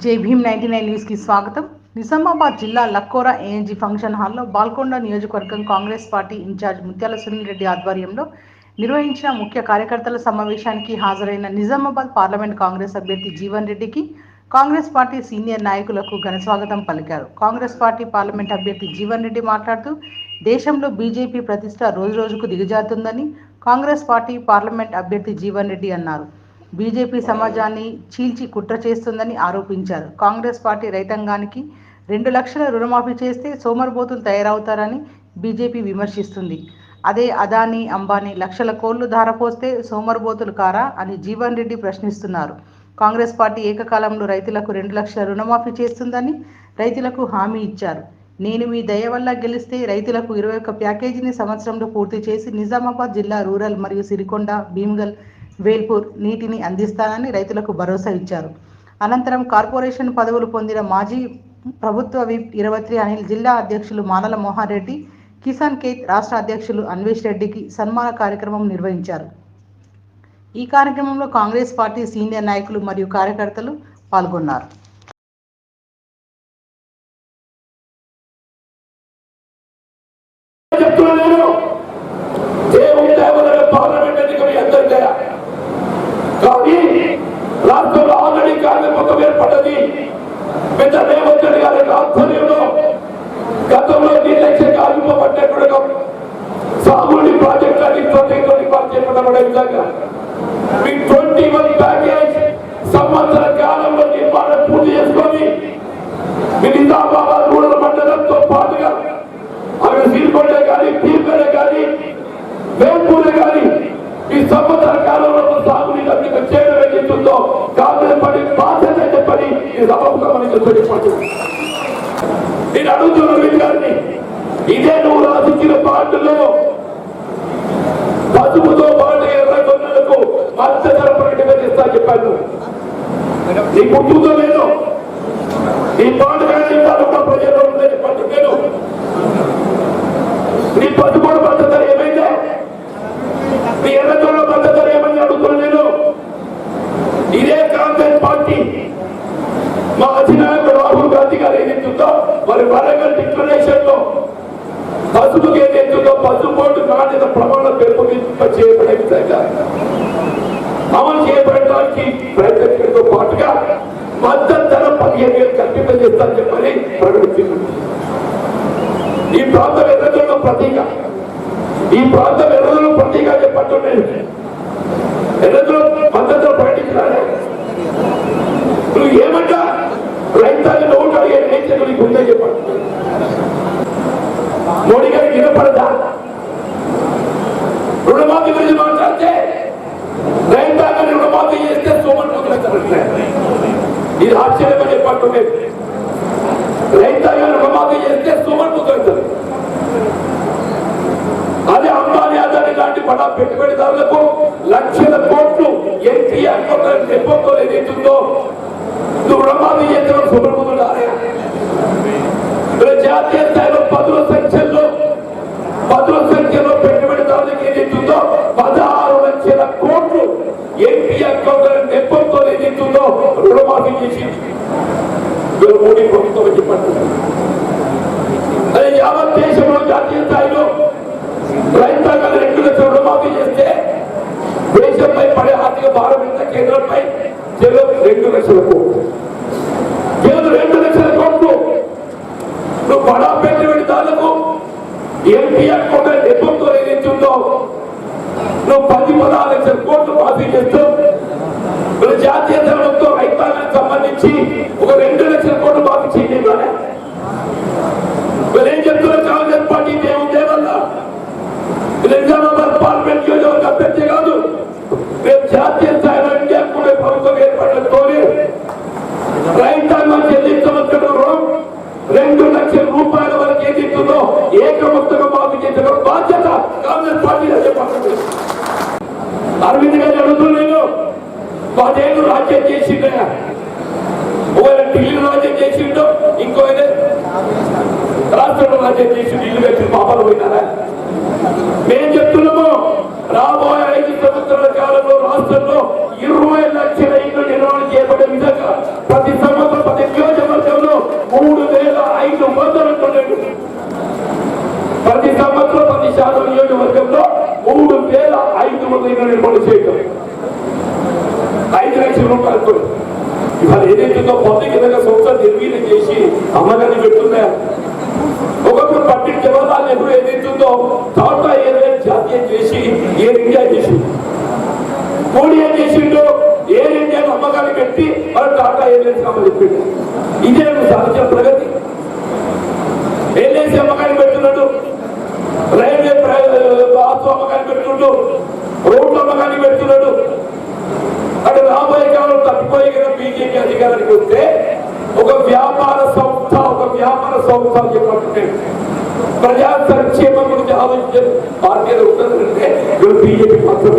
జై Bhim ninety nine న్యూస్కి స్వాగతం. నిజామాబాద్ జిల్లా లక్కోరా ఏఎన్జీ ఫంక్షన్ హాల్లో బాల్కొండ నియోజకవర్గం కాంగ్రెస్ పార్టీ ఇన్ఛార్జ్ ముత్యాల సునీల్ రెడ్డి ఆధ్వర్యంలో నిర్వహించిన ముఖ్య కార్యకర్తల సమావేశానికి హాజరైన నిజామాబాద్ పార్లమెంట్ కాంగ్రెస్ అభ్యర్థి జీవన్ రెడ్డికి కాంగ్రెస్ పార్టీ సీనియర్ నాయకులకు ఘనస్వాగతం పలికారు. కాంగ్రెస్ పార్టీ పార్లమెంట్ అభ్యర్థి జీవన్ రెడ్డి మాట్లాడుతూ దేశంలో బీజేపీ ప్రతిష్ట రోజురోజుకు దిగజారుతుందని కాంగ్రెస్ పార్టీ పార్లమెంట్ అభ్యర్థి జీవన్ రెడ్డి అన్నారు. బీజేపీ సమాజాన్ని చీల్చి కుట్ర చేస్తుందని ఆరోపించారు. కాంగ్రెస్ పార్టీ రైతాంగానికి రెండు లక్షల రుణమాఫీ చేస్తే సోమరుబోతులు తయారవుతారని బీజేపీ విమర్శిస్తుంది. అదే అదానీ అంబానీ లక్షల కోళ్ళు ధారపోస్తే సోమరుబోతులు కారా అని జీవన్ రెడ్డి ప్రశ్నిస్తున్నారు. కాంగ్రెస్ పార్టీ ఏకకాలంలో రైతులకు రెండు లక్షల రుణమాఫీ చేస్తుందని రైతులకు హామీ ఇచ్చారు. నేను మీ దయ వల్ల గెలిస్తే రైతులకు ఇరవై ఒక్క ప్యాకేజీని సంవత్సరంలో పూర్తి చేసి నిజామాబాద్ జిల్లా రూరల్ మరియు సిరికొండ భీమ్గల్ వేల్పూర్ నీటిని అందిస్తానని రైతులకు భరోసా ఇచ్చారు. అనంతరం కార్పొరేషన్ పదవులు పొందిన మాజీ ప్రభుత్వ విప్ ఇరవత్రి అనిల్ జిల్లా అధ్యక్షులు మానల మోహన్ రెడ్డి కిసాన్ కేత్ రాష్ట్ర అధ్యక్షులు అన్వేష్ రెడ్డికి సన్మాన కార్యక్రమం నిర్వహించారు. ఈ కార్యక్రమంలో కాంగ్రెస్ పార్టీ సీనియర్ నాయకులు మరియు కార్యకర్తలు పాల్గొన్నారు. చెప్తున్నా నేను దేవుని దేవతల పార్లమెంట్ ఎన్నిక మీ అందరి దయ కానీ రాష్ట్రంలో ఆల్రెడీ కార్యక్రమం ఏర్పడ్డది పెద్ద రేవంత్ రెడ్డి గారి ఆధ్వర్యంలో గతంలో నిర్లక్ష్యంగా ఆగిపోబట్టేట్టుగా సాగుని ప్రాజెక్టులన్నీ ట్వంటీ ట్వంటీ ఫైవ్ చేపట్టబడే విధంగా మీ ట్వంటీ వన్ ప్యాకేజ్ సంవత్సర కాలంలో నిర్మాణం పూర్తి చేసుకొని మీ నిజామాబాద్ రూరల్ మండలంతో పాటుగా అక్కడ సీల్కొండ కానీ పీర్కొండే కానీ వేపూరే కానీ ఈ సంవత్సర కాలంలో సాగునీటి అభివృద్ధి చేయడం ఏదైతుందో కాంగ్రెస్ పార్టీ బాధ్యత చెప్పని ఈ సభ మనకి చెప్పండి నేను అడుగుతున్న వీరి గారిని ఇదే నువ్వు రాసిచ్చిన పాటలో పసుపుతో పాటు ఇరవై తొమ్మిదిలకు మధ్య ప్రకటన ఇస్తా చెప్పాను. నీ గుర్తుతో లేదు? నీ పాట కానీ తరఫున ప్రజల్లో ఉందని పట్టుకేను నీ పట్టుకోడు పద్ధతి ఏమైందా నీ ఎర్రచోళ్ళ పద్ధతి ఏమని అడుగుతున్నా నేను ఇదే కాంగ్రెస్ పార్టీ మా అధినాయకుడు రాహుల్ గాంధీ గారి ఏదైతుందో మరి వరంగల్ డిక్లరేషన్లో పసుపుకి ఏదైతుందో బోర్డు నాణ్యత ప్రమాణం పెంపొందింప చేయబడే విధంగా అమలు చేయబడటానికి ప్రయత్నించడంతో పాటుగా మద్దతు ధర పదిహేను వేలు కల్పింపజేస్తారని చెప్పని ప్రకటించింది ఈ ప్రాంతం ఎర్రజొన్న ప్రతీక. ఈ ప్రాంతం ఎర్రజొన్న ప్రతీక చెప్పట్టున్నాను ఎర్రజొన్న మద్దతు ప్రకటించాలి నువ్వు ఏమంటా రైతాంగ నోటు అడిగే నేచర్ నీకు ఉందని చెప్పాడు మోడీ గారికి వినపడదా రుణమాఫీ గురించి మాట్లాడితే రైతాంగాన్ని రుణమాఫీ చేస్తే సోమన్ ఇది ఆశ్చర్యంగా చెప్పట్టున్నాను రైతాంగాన్ని రుణమాఫీ చేస్తే సోమన్ కుదురుతుంది అదే అంబానీ అదాని లాంటి బడా పెట్టుబడిదారులకు లక్షల కోట్లు ఎన్టీఆర్ నెప్పంతో ఏదైతుందో నువ్వు రుణమాఫీ చేసిన సుబ్రహ్మణ్యుడు జాతీయ స్థాయిలో పదుల సంఖ్యలో పదుల సంఖ్యలో పెట్టుబడిదారులకు ఏదైతుందో పదహారు లక్షల కోట్లు ఎంపీ ఎన్టీఆర్ నెప్పంతో ఏదైతుందో రుణమాఫీ చేసి. మీరు మోడీ ప్రభుత్వం చెప్పండి? అదే యావత్ దేశంలో జాతీయ స్థాయిలో రైతాంగాలు రెండు లక్షల రుణమాఫీ చేస్తే దేశంపై పడే ఆర్థిక భారం ఎంత కేంద్రంపై రెండు లక్షల కోట్లు కేవలం రెండు లక్షల కోట్లు నువ్వు బడా పెట్టుబడిదారులకు ఎంపీ అకౌంట్ నెప్పంతో ఏదైతుందో నువ్వు పది పదహారు లక్షల కోట్లు మాఫీ చేస్తూ అరవింద్ గారు అడుగుతున్నాను పదేళ్ళు రాజ్య వందల చేయటం. ఐదు లక్షల రూపాయలతో ఇవాళ ఏదైతుందో పబ్లిక్ కింద సంవత్సరం నిర్వీర్యం చేసి అమ్మగారిని పెడుతున్నాయా? ఒకప్పుడు పట్టిన జవహర్లాల్ నెహ్రూ ఏదైతుందో టాటా ఎయిర్లైన్స్ జాతీయం చేసి ఎయిర్ ఇండియా చేసి మోడీ ఏం చేసిండు ఎయిర్ ఇండియా అమ్మకాన్ని పెట్టి వాళ్ళు టాటా ఎయిర్లైన్స్ అమ్మ చెప్పిండు. ఇదే సాధించిన ప్రగతి. ఎల్ఐసి అమ్మకాన్ని పెడుతున్నాడు. రైల్వే బాతు అమ్మకాన్ని పెట్టుకుంటూ పెడుతున్నాడు. అంటే రాబోయే కాలం తప్పిపోయే బీజేపీ అధికారానికి వస్తే ఒక వ్యాపార సంస్థ ఒక వ్యాపార సంస్థ అని చెప్పంటే ప్రజా సంక్షేమం గురించి ఆలోచించే పార్టీలో ఉంటుందంటే వీళ్ళు బీజేపీ మాత్రం